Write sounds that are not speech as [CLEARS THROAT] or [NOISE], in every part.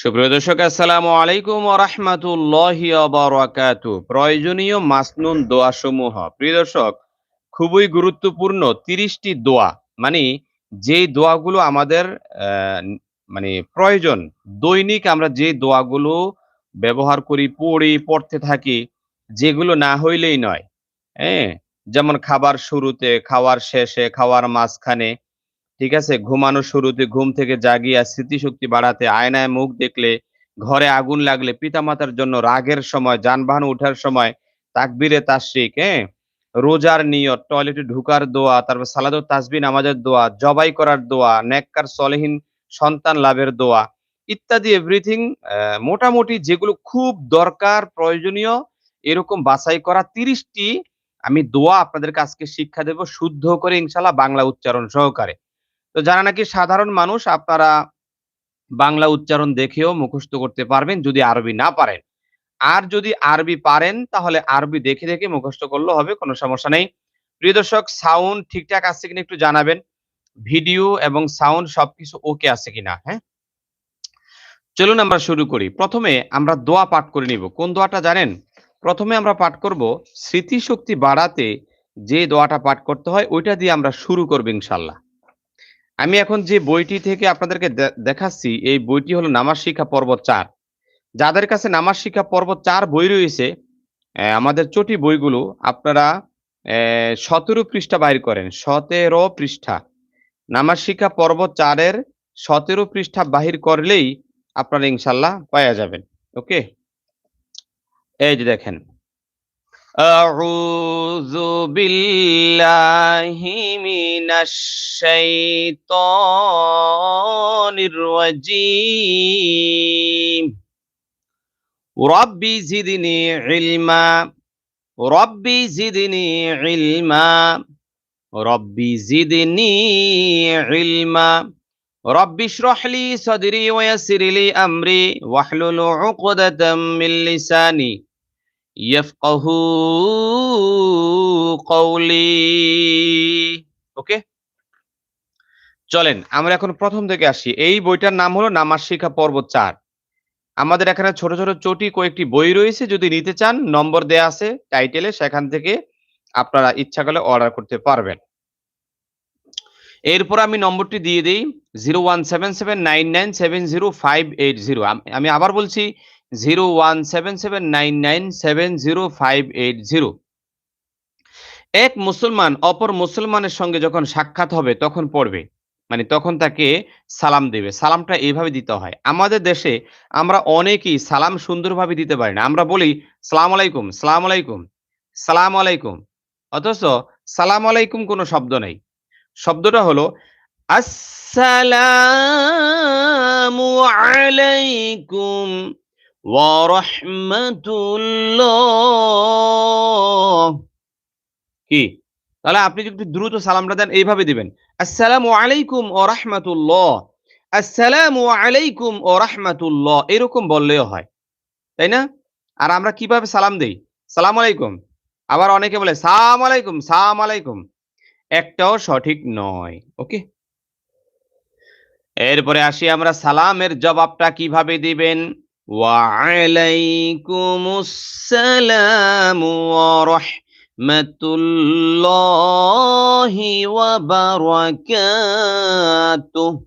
সুপ্রিয় দর্শক, আসসালামু আলাইকুম রহমাতুল্লাহি বারাকাতু প্রয়োজনীয় মাসনুন দোয়া সমূহ প্রিয় দর্শক, খুবই গুরুত্বপূর্ণ তিরিশটি দোয়া। মানে যে দোয়াগুলো আমাদের মানে প্রয়োজন, দৈনিক আমরা যে দোয়াগুলো ব্যবহার করি, পড়ি, পড়তে থাকি, যেগুলো না হইলেই নয়। হ্যাঁ? যেমন খাবার শুরুতে, খাওয়ার শেষে, খাওয়ার মাঝখানে ঠিক আছে? ঘুমানোর শুরুতে ঘুম থেকে জাগিয়া স্মৃতিশক্তি বাড়াতে আয়নায় মুখ দেখলে, ঘরে আগুন লাগলে পিতামাতার জন্য রাগের সময়, যানবাহন ওঠার সময় তাকবিরে তাশরিক হ্যাঁ? রোজার নিয়ত, টয়লেটে ঢুকার দোয়া, তারপর সালাদ ও তাসবি নামাজের দোয়া, জবাই করার দোয়া, নেককার সলেহীন সন্তান লাভের দোয়া, ইত্যাদি এভরিথিং মোটামুটি যেগুলো খুব দরকার, প্রয়োজনীয়, এরকম বাছাই করা তিরিশটি আমি দোয়া আপনাদেরকে আজকে শিক্ষা দেব শুদ্ধ করে ইনশাল্লাহ বাংলা উচ্চারণ সহকারে। তো যারা নাকি সাধারণ মানুষ, আপনারা বাংলা উচ্চারণ দেখেও মুখস্থ করতে পারবেন যদি আরবি না পারেন। আর যদি আরবি পারেন, তাহলে আরবি দেখে দেখে মুখস্থ করলে হবে, কোনো সমস্যা নেই। প্রিয় দর্শক, সাউন্ড ঠিকঠাক আছে কিনা একটু জানাবেন। ভিডিও এবং সাউন্ড সবকিছু ওকে আছে কিনা হ্যাঁ? চলুন আমরা শুরু করি। প্রথমে আমরা দোয়া পাঠ করে নিব। কোন দোয়াটা জানেন? প্রথমে আমরা পাঠ করব, স্মৃতিশক্তি বাড়াতে যে দোয়াটা পাঠ করতে হয়, ওইটা দিয়ে আমরা শুরু করব ইনশাল্লাহ। আমি এখন যে বইটি থেকে আপনাদেরকে দেখাচ্ছি, এই বইটি হলো নামাজ শিক্ষা পর্ব চার। যাদের কাছে নামাজ শিক্ষা পর্ব চার বই রয়েছে আমাদের চটি বইগুলো আপনারা সতেরো পৃষ্ঠা বাইর করেন, সতেরো পৃষ্ঠা। নামাজ শিক্ষা পর্ব চারের সতেরো পৃষ্ঠা বাহির করলেই আপনারা ইনশাল্লাহ পাওয়া যাবেন, ওকে? এই যে দেখেন أعوذ بالله من الشيطان الرجيم ربي زدني علما ربي زدني علما ربي زدني علما ربي اشرح لي صدري ويسر لي أمري واحلل عقدة من لساني ইয়াফকাহু কওলি। ওকে? চলেন, আমরা এখন প্রথম থেকে আসি। এই বইটার নাম হলো নামাজ শিক্ষা পর্ব চার। আমাদের এখানে ছোট ছোট চটি কয়েকটি বই রয়েছে, যদি নিতে চান, নম্বর দেয়া আছে টাইটেলে, সেখান থেকে আপনারা ইচ্ছা করলে অর্ডার করতে পারবেন। এরপর আমি নম্বরটি দিয়ে দিই zero one seven seven nine nine seven zero five eight zero আমি আবার বলছি এক মুসলমান অপর মুসলমানের সঙ্গে যখন সাক্ষাৎ হবে, তখন পড়বে। মানে তখন তাকে সালাম দেবে। সালামটা এইভাবে দিতে হয়। আমাদের দেশে আমরা অনেকেই সালাম সুন্দরভাবে দিতে পারি না। আমরা বলি, সালাম আলাইকুম সালাম আলাইকুম সালাম আলাইকুম। অথচ সালাম আলাইকুম কোনো শব্দ নেই। শব্দটা হলো, আসসালামু আলাইকুম। কি? তাহলে আপনি যদি দ্রুত সালামটা দেন, এইভাবে দিবেন। আসসালামু আলাইকুম ও রাহমাতুল্লাহ আসসালামু আলাইকুম ও রাহমাতুল্লাহ এরকম বললেও হয়। তাই না? আর আমরা কীভাবে সালাম দেই? সালাম আলাইকুম। আবার অনেকে বলে, সালাম আলাইকুম সালাম আলাইকুম। একটাও সঠিক নয়। ওকে? এরপরে আসি আমরা, সালামের জবাবটা কীভাবে দিবেন? وعليكم السلام ورحمة الله وبركاته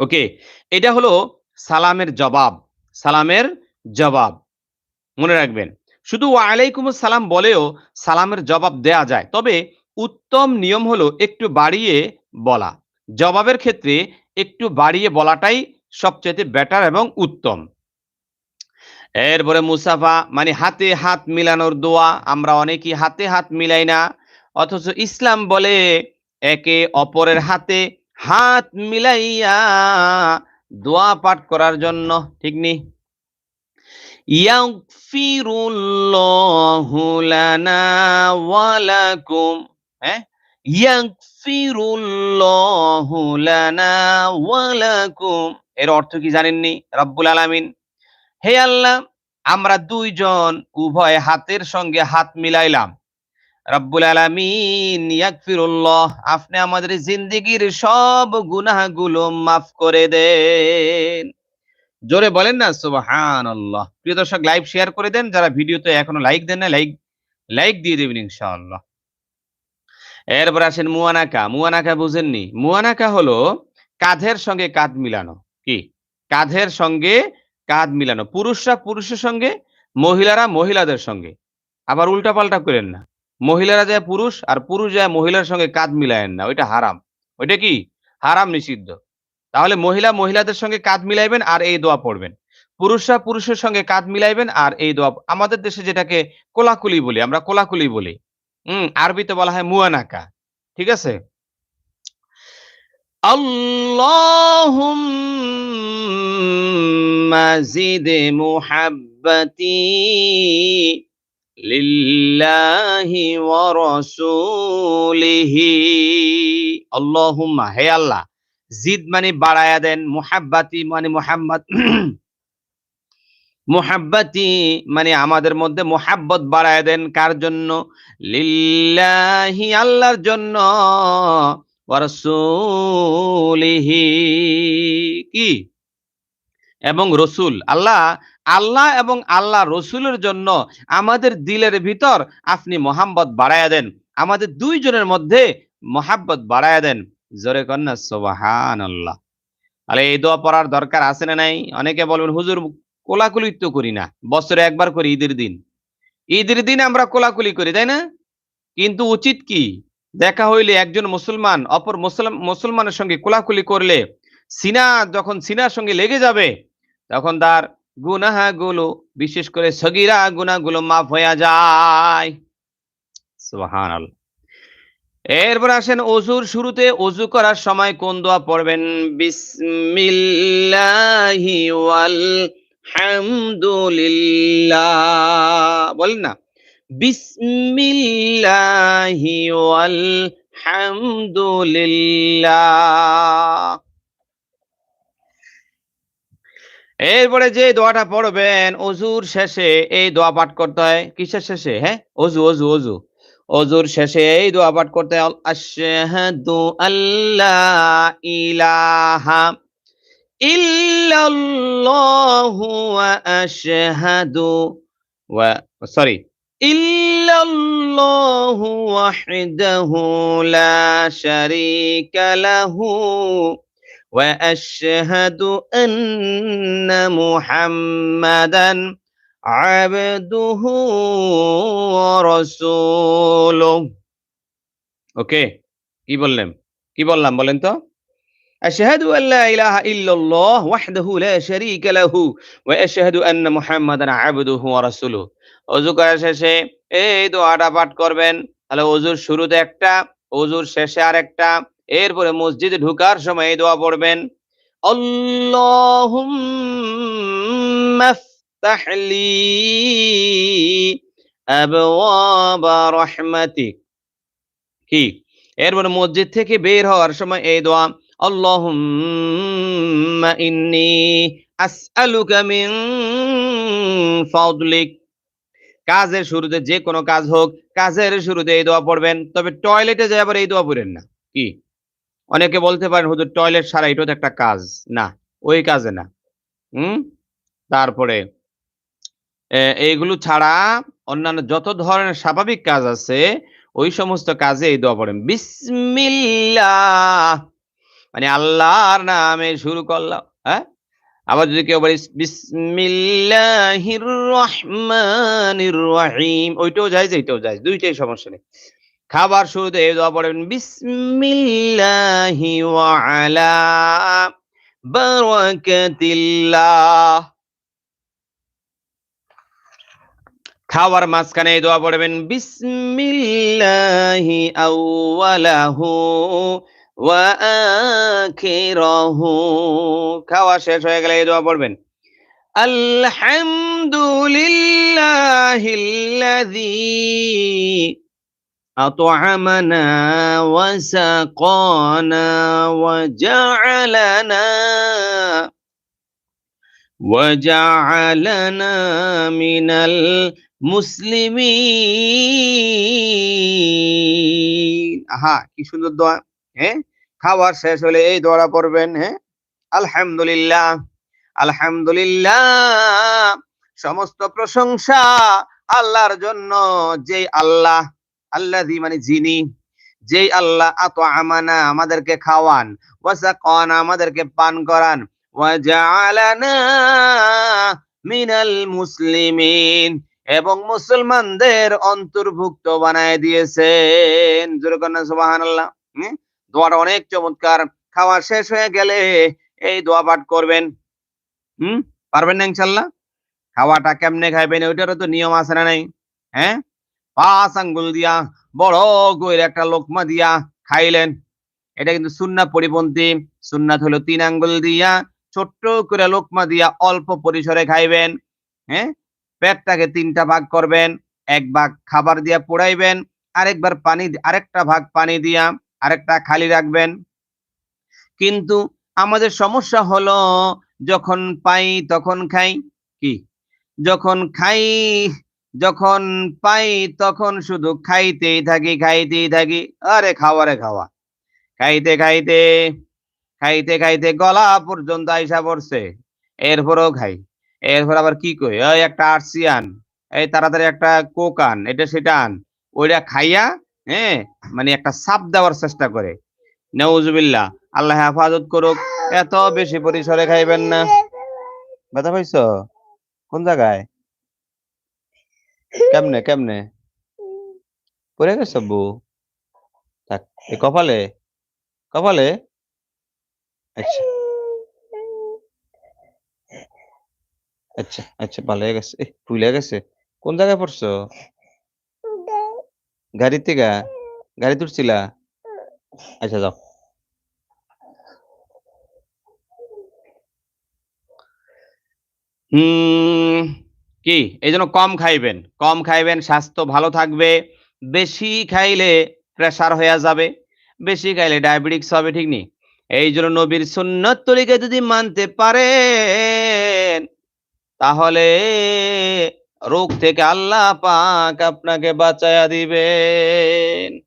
ওকে এটা হলো সালামের জবাব সালামের জবাব মনে রাখবেন শুধু ওয়ালাইকুম সালাম বলেও সালামের জবাব দেয়া যায় তবে উত্তম নিয়ম হলো একটু বাড়িয়ে বলা জবাবের ক্ষেত্রে একটু বাড়িয়ে বলাটাই সবচেয়ে বেটার এবং উত্তম এরপরে মুসাফা মানে হাতে হাত মিলানোর দোয়া, আমরা অনেকেই হাতে হাত মিলাই না, অথচ ইসলাম বলে, একে অপরের হাতে হাত মিলাইয়া দোয়া পাঠ করার জন্য, ঠিক নি? হ্যাঁ? এর অর্থ কি জানেননি? রব্বুল আলামিন হে আল্লাহ, আমরা দুইজন উভয় হাতের সঙ্গে হাত মিলাইলাম। রব্বুল আলামিন, ইয়াগফিরুল্লাহ, আপনি আমাদের জিন্দেগির সব গুনাহগুলো মাফ করে দেন। জোরে বলেন না, সুবহানাল্লাহ। প্রিয় দর্শক লাইভ শেয়ার করে দেন। যারা ভিডিওতে এখনও লাইক দেন না, লাইক লাইক দিয়ে দেবেন ইনশাআল্লাহ। এরপর আসেন মুয়ানাকা। মুয়ানাকা বুঝেননি? মুয়ানাকা হলো কাঁধের সঙ্গে কাঁধ মিলানো। কি? কাঁধের সঙ্গে কাঁধ মিলানো। পুরুষরা পুরুষের সঙ্গে, মহিলারা মহিলাদের সঙ্গে। আবার উল্টাপাল্টা করেন না। মহিলারা যায় পুরুষ আর পুরুষ যায় মহিলার সঙ্গে কাঁধ মিলায়েন না। ওইটা হারাম। ওইটা কি? হারাম নিষিদ্ধ। তাহলে মহিলা মহিলাদের সঙ্গে কাঁধ মিলাইবেন আর এই দোয়া পড়বেন। পুরুষরা পুরুষের সঙ্গে কাঁধ মিলাইবেন আর এই দোয়া আমাদের দেশে যেটাকে কোলাকুলি বলি, আমরা কোলাকুলি বলি। হুম, আরবিতে বলা হয় মুয়ানাকা। ঠিক আছে? আল্লাহুম্মা জিদ মুহাব্বতি লিল্লাহি ওয়া রাসূলিহি। আল্লাহুম্মা, হে আল্লাহ, জিদ মানে বাড়ায়া দেন, মুহাব্বাতি মানে মুহাম্মদ। [CLEARS THROAT] মুহাব্বাতি মানে আমাদের মধ্যে মোহাব্বত বাড়ায় দেন, কার জন্য? লিল্লাহি, আল্লাহর জন্য। কি? এবং রসুল, আল্লাহ আল্লাহ এবং আল্লাহ রসুলের জন্য আমাদের দিলের ভিতর আপনি মোহাম্মত বাড়ায়া দেন। আমাদের দুইজনের মধ্যে মোহাব্বত বাড়ায়া দেন। জোরে কন্যা সোবাহান আল্লাহ আরে, এই দোয়া পড়ার দরকার আছে না নাই? অনেকে বলবেন, হুজুর, কোলাকুলি তো করি না। বছরে একবার করি ঈদের দিন। ঈদের দিন আমরা কোলাকুলি করি, তাই না? কিন্তু উচিত কি? দেখা হইলে একজন মুসলমান, অপর মুসলমান মুসলমানের সঙ্গে কোলাকুলি করলে সিনা, যখন সিনার সঙ্গে লেগে যাবে, তখন তার গুনাহাগুলো, বিশেষ করে সগিরা গুনাহগুলো মাফ হয়ে যায়। এরপর আসেন অজুর শুরুতে অজু করার সময় কোন দোয়া পড়বেন? বিসমিল্লাহি ওয়াল হামদুলিল্লাহ। বলেন না। বিসমিল্লাহি ওয়াল হামদুলিল্লাহ এরপরে যে দোয়াটা পড়বেন অজুর শেষে এই দোয়া পাঠ করতে হয়। কিসের শেষে হ্যাঁ? অজু অজু অজু অজুর শেষে এই দোয়া পাঠ করতে হয়। আশহাদু আল্লাহ ইলাহা ইল্লাল্লাহু ওয়া আশহাদু ওয়া, সরি। إلا الله وحده لا شريك له وأشهد أن محمدا عبده ورسوله. Okay. كي বললাম كي বললাম বলেন তো? أشهد أن لا إله إلا الله وحده لا شريك له وأشهد أن محمدا عبده ورسوله. অজু করার শেষে, এই দোয়াটা পাঠ করবেন। তাহলে অজুর শুরুতে একটা, অজুর শেষে আর একটা এরপরে মসজিদে ঢুকার সময় এই দোয়া পড়বেন কি? এরপরে মসজিদ থেকে বের হওয়ার সময় এই দোয়া, আল্লাহুম্মা ইন্নী কাজের শুরুতে যে কোনো কাজ হোক, কাজের শুরুতে এই দোয়া পড়বেন, তবে টয়লেটে যাই আবার এই দোয়া পড়েন না। কি? অনেকে বলতে পারেন, হুজুর, টয়লেট সারা এটা তো একটা কাজ। না, ওই কাজে না। হুম? তারপরে এইগুলো ছাড়া অন্যান্য যত ধরনের স্বাভাবিক কাজ আছে, ওই সমস্ত কাজে এই দোয়া পড়েন। বিসমিল্লাহ! মানে আল্লাহর নামে শুরু করলাম হ্যাঁ? আবার যদি কেউ বলিস বিসমিল্লাহির রহমানির রহিম, ওইটাও যায় এইটাও যায় দুইটাই সমস্যা নেই। খাবার শুরুতে এই দোয়া পড়বেন বিসমিল্লাহি ওয়া খাওয়ার মাঝখানে এই দোয়া পড়বেন বিসমিল্লাহি আউওয়ালাহু খাওয়া শেষ হয়ে গেলে এই দোয়া পড়বেন আলহামদুলিল্লাহিল্লাযী أطعمنا وسقانا وجعلنا وجعلنا من المسلمين আহা কি সুন্দর দোয়া হ্যাঁ খাবার শেষ হলে এই দোয়াটা পড়বেন হ্যাঁ? আলহামদুলিল্লাহ আলহামদুলিল্লাহ। সমস্ত প্রশংসা আল্লাহর জন্য, যেই আল্লাহ আল্লাহ মানে যিনি, যেই আল্লাহ আত আমানা আমাদেরকে খাওয়ান, ওয়াসাকানা, আমাদেরকে পান করান, ওয়াজআলানা মিনাল মুসলিমিন। এবং মুসলমানদের অন্তর্ভুক্ত বানায় দিয়েছেন। জোরে কন্যা সুবহানাল্লাহ, হুম? দোয়াটা অনেক চমৎকার। খাওয়া শেষ হয়ে গেলে এই দোয়া পাঠ করবেন। হুম? পারবেন না ইনশাল্লাহ? খাওয়াটা কেমনে খাইবেন ওইটারও তো নিয়ম আছে না নাই? হ্যাঁ? পাঁচ আঙ্গুল দিয়া, বড় করে একটা লোকমা দিয়া খাইলেন। এটা কিন্তু সুন্নাত পরিপন্থী। সুন্নাত হলো তিন আঙ্গুল দিয়া, ছোট্ট করে লোকমা দিয়া অল্প পরিসরে খাইবেন। হ্যাঁ? পেটটাকে তিনটা ভাগ করবেন, এক ভাগ খাবার দিয়া পোড়াইবেন, আরেকবার পানি আরেকটা ভাগ পানি দিয়া আরেকটা খালি রাখবেন। কিন্তু আমাদের সমস্যা হলো, যখন পাই তখন খাই কি? যখন খাই, যখন পাই তখন শুধু খাইতেই থাকি খাইতেই থাকি। আরে খাওয়া রে খাওয়া। খাইতে খাইতে খাইতে খাইতে গলা পর্যন্ত আইসা পড়ছে। এরপরেও খাই। এরপর আবার কি কই? ওই একটা আরসি আন, এই তাড়াতাড়ি একটা কোক আন, এটা সেটা আন। ওইটা খাইয়া হ্যাঁ? মানে একটা সাপ দেওয়ার চেষ্টা করে। নউজুবিল্লাহ, আল্লাহ হেফাজত করুক। এত বেশি পরিসরে খাইবেন না। ব্যথা পাইছো? কোন জায়গায়? কেমনে কেমনে? পড়ে গেছ বউ কপালে কপালে? আচ্ছা। আচ্ছা আচ্ছা ভালো হয়ে গেছে। ফুলে গেছে। কোন জায়গায় পড়ছো? গাড়ি থেকে? গাড়ি তুলছিলা? আচ্ছা যাও। হুম কি? এই জন্য কম খাইবেন। কম খাইবেন স্বাস্থ্য ভালো থাকবে। বেশি খাইলে প্রেসার হয়ে যাবে। বেশি খাইলে ডায়াবেটিক্স হবে ঠিক নেই এই জন্য নবীর সুন্নত তরিকা যদি মানতে পারেন তাহলে রোগ থেকে আল্লাহ পাক আপনাকে বাঁচায়া দিবেন।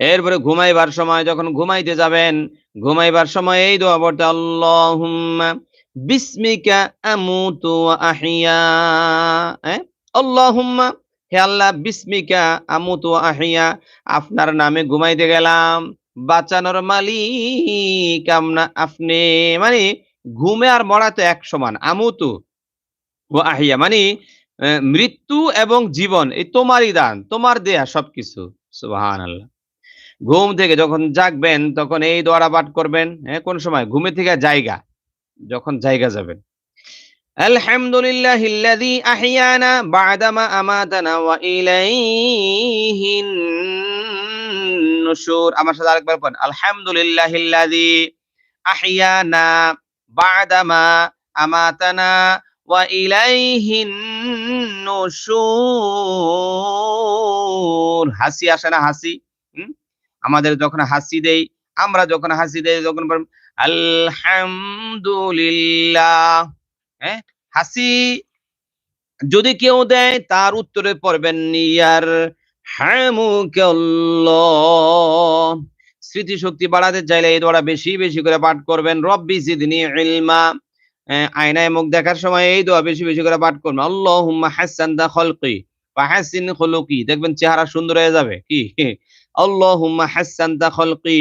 এরপরে ঘুমাইবার সময়, যখন ঘুমাইতে যাবেন, ঘুমাইবার সময় এই দোয়া পড়তে, আল্লাহুম্মা বিসমিকা আমুতু ওয়া আহিয়া। হ্যাঁ আল্লাহুম্মা, হে আল্লাহ, বিসমিকা আমুতু ওয়া আহিয়া, আপনার নামে ঘুমাইতে গেলাম। বাঁচানোর মালিক আমনা আপনি। মানে ঘুমে আর মরা তো এক সমান, আমুতু। ও আহিয়া মানে মৃত্যু এবং জীবন, এই তোমারই দান, তোমার দেয়া সবকিছু সুবাহান আল্লাহ ঘুম থেকে যখন জাগবেন, তখন এই দোয়ারা পাঠ করবেন হ্যাঁ কোন সময়? ঘুমে থেকে জায়গা, যখন জায়গা যাবেন। আলহামদুলিল্লাহ আমার সাথে আলহামদুলিল্লাহ হাসি আসে না হাসি? আমাদের যখন হাসি দেই, আমরা যখন হাসি দেই যখন আলহামদুলিল্লাহ। হ্যাঁ? হাসি যদি কেউ দেয়, তার উত্তরে পড়বেন ইয়ার স্মৃতিশক্তি বাড়াতে চাইলে এই দোয়াটা বেশি বেশি করে পাঠ করবেন, রব্বি জিদনি ইলমা। আয়নায় মুখ দেখার সময় এই দোয়া বেশি বেশি করে পাঠ করবেন আল্লাহুম্মা হাসান দা খলকি বা হাসিন খলুকি। দেখবেন চেহারা সুন্দর হয়ে যাবে। কি? আল্লাহুম্মা হাসান দা খলকি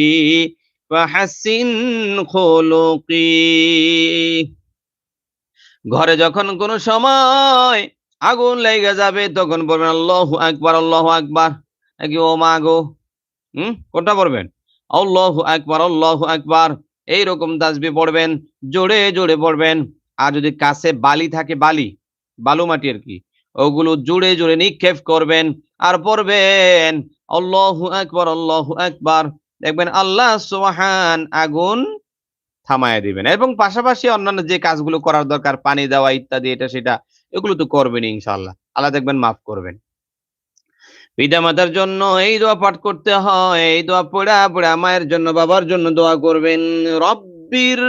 বা হাসিন খলুকি। ঘরে যখন কোনো সময় আগুন লেগে যাবে, তখন বলবেন আল্লাহু আকবার আল্লাহু আকবার। নাকি ও মা গো? হুম? কোনটা পড়বেন? আল্লাহু আকবার আল্লাহু আকবার। এইরকম তাসবি পড়বেন, জোরে জোরে পড়বেন। আর যদি কাছে বালি থাকে, বালি, বালু মাটি আর কি, ওগুলো জোরে জোরে নিক্ষেপ করবেন আর পড়বেন, আল্লাহু আকবার আল্লাহু আকবার। দেখবেন আল্লাহ সুবহান আগুন থামায় দিবেন। এবং পাশাপাশি অন্যান্য যে কাজগুলো করার দরকার, পানি দেওয়া ইত্যাদি, এটা, সেটা, এগুলো তো করবেন ইনশাআল্লাহ। আল্লাহ দেখবেন মাফ করবেন। পিতা মাতার জন্য এই দোয়া পাঠ করতে হয়। এই দোয়া পড়া পড়া মায়ের জন্য, বাবার জন্য দোয়া করবেন। রব্বির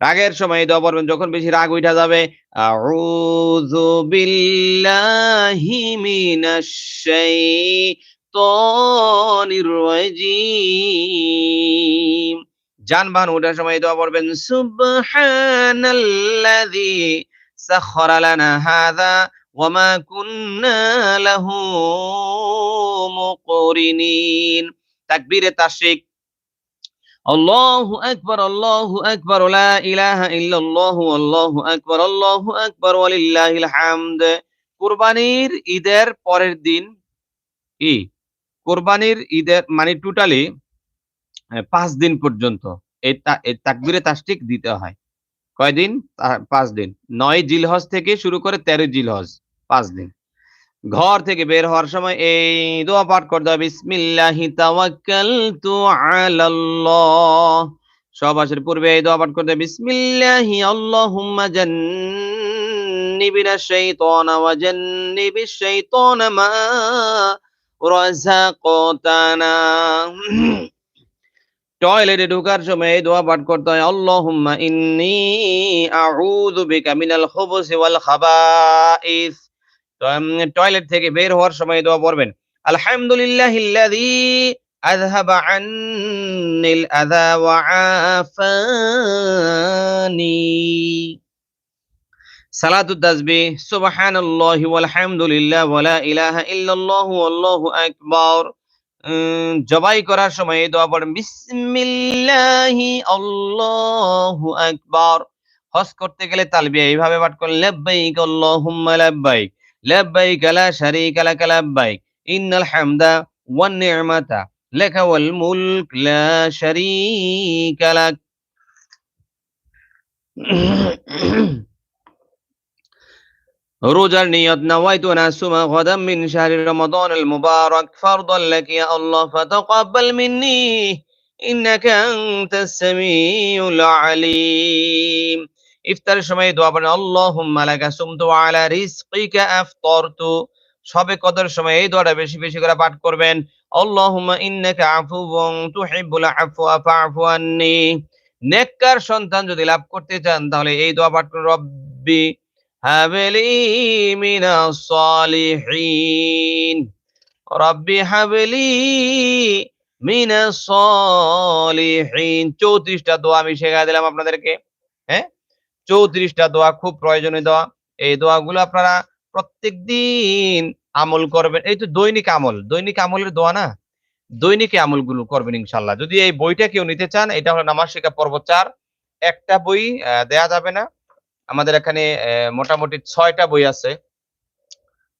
রাগের সময় দোয়া পড়বেন, যখন বেশি রাগ উঠা যাবে। আউযু বিল্লাহি রাজিম। যানবাহন ওঠার সময় দোয়া পড়বেন, সুবহানাল্লাযী সাখখারা লানা হাযা ওয়ামা কুন্না লাহু মুকরিনিন। তাকবীরে তাশরিক, আল্লাহু আকবার আল্লাহু আকবার, লা ইলাহা ইল্লাল্লাহু, আল্লাহু আকবার আল্লাহু আকবার, ওয়ালিল্লাহিল হামদ। কুরবানির ঈদের পরের দিন, কি? কোরবানির ঈদের মানে টোটালি পাঁচ দিন পর্যন্ত। এই তাকবিরে তাসটিক দিতে হয়। কয়দিন? পাঁচ দিন। নয় জিলহজ থেকে শুরু করে তেরো জিলহজ, পাঁচ দিন। ঘর থেকে বের হওয়ার সময় এই দোয়া পাঠ করতে হবে, বিসমিল্লাহি তাওয়াক্কালতু আলাল্লাহ। সব আসার পূর্বে এই দোয়া পাঠ করতে হবে, বিসমিল্লাহি আল্লাহুম্মা জান্নিবিনা শাইতানা ওয়া জান্নিবিশ শাইতানা মা রাযাকতানা। টয়লেটে ঢোকার সময় এই দোয়া পাঠ করতে হয়, আল্লাহুম্মা ইন্নী আউযু বিকা মিনাল খুবুসি ওয়াল খাবাইস। টয়লেট থেকে বের হওয়ার সময় দোয়া পড়বেন, আলহামদুলিল্লাহিল্লাযী আযহাবা আন্নিল আযা ওয়া আফানি। সালাতু তাসবিহ, সুবহানাল্লাহি ওয়াল হামদুলিল্লাহ ওয়া লা ইলাহা ইল্লাল্লাহু আল্লাহু আকবার। জবাই করার সময় এই দোয়া পড়েন, বিসমিল্লাহি আল্লাহু আকবার। হজ করতে গেলে তালবিয়া এইভাবে পাঠ করেন, লাব্বাইক আল্লাহুম্মা লাব্বাইক লাব্বাইক লা শারীকা লাক লাব্বাইক, ইন্নাল হামদা ওয়ান নি'মাতা, লাকা ওয়াল মুলক লা শারীকা লাক রোজার নিয়ত নাওয়াইতু নাসুমা গাদাম মিন শাহরি রমাদান আল মুবারক ফারদান লাক ইয়া আল্লাহ ফাতাকাব্বাল মিন্নি, ইন্নাকা আনতাস সামিউল আলিম। ইফতারের সময় দোয়া পড়েন, আল্লাহুম্মা লাকা সুমতু আলা রিজকিকা আফতারতু। সবে কদর সময় এই দোয়াটা বেশি বেশি করে পাঠ করবেন, আল্লাহুম্মা ইন্নাকা আফুওয়ান তুহিব্বুল আফওয়া ফাআফু আন্নি। নেককার সন্তান যদি লাভ করতে চান, তাহলে এই দোয়া পাঠ করুন, রব্বি হাবলি মিনাস সালিহিন রব্বি হাবলি মিনাস সালিহিন 34টা দোয়া আমি শেখায় দিলাম আপনাদেরকে হ্যাঁ? 34টা দোয়া খুব প্রয়োজনীয় দোয়া। এই দোয়াগুলো আপনারা প্রত্যেকদিন আমল করবেন। এই তো দৈনিক আমল, দৈনিক আমলের দোয়া না? দৈনিক আমলগুলো করবেন ইনশাল্লাহ যদি এই বইটা কেউ নিতে চান, এটা হলো নামাজ শিক্ষা পর্ব চার। একটা বই দেয়া যাবে না। আমাদের এখানে মোটামুটি ছয়টা বই আছে।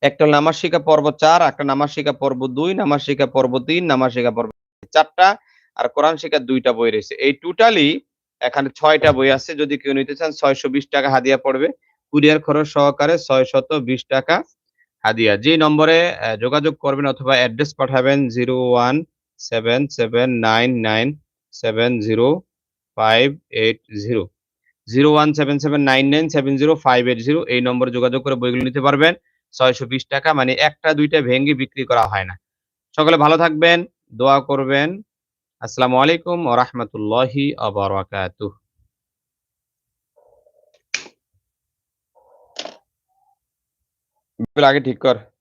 একটা শিক্ষা পর্ব চার, একটা নামাজ শিক্ষা পর্ব দুই নামাজ শিক্ষা পর্ব তিন নামাজ শিক্ষা পর্ব চারটা আর কোরআন শিক্ষা দুইটা বই রয়েছে। এই টোটালি এখানে ছয়টা বই আছে। যদি কেউ নিতে চান, ছয়শো বিশ টাকা হাদিয়া পড়বে। কুরিয়ার খরচ সহকারে ছয় শত বিশ টাকা হাদিয়া। যে নম্বরে যোগাযোগ করবেন অথবা অ্যাড্রেস পাঠাবেন zero one seven seven nine nine seven zero five eight zero. Zero one seven এই নম্বরে যোগাযোগ করে বইগুলো নিতে পারবেন। ছয়শো বিশ টাকা মানে একটা, দুইটা ভেঙ্গে বিক্রি করা হয় না। সকলে ভালো থাকবেন, দোয়া করবেন। আসসালামু আলাইকুম ওয়া রাহমাতুল্লাহি ওয়া আগে ঠিক কর।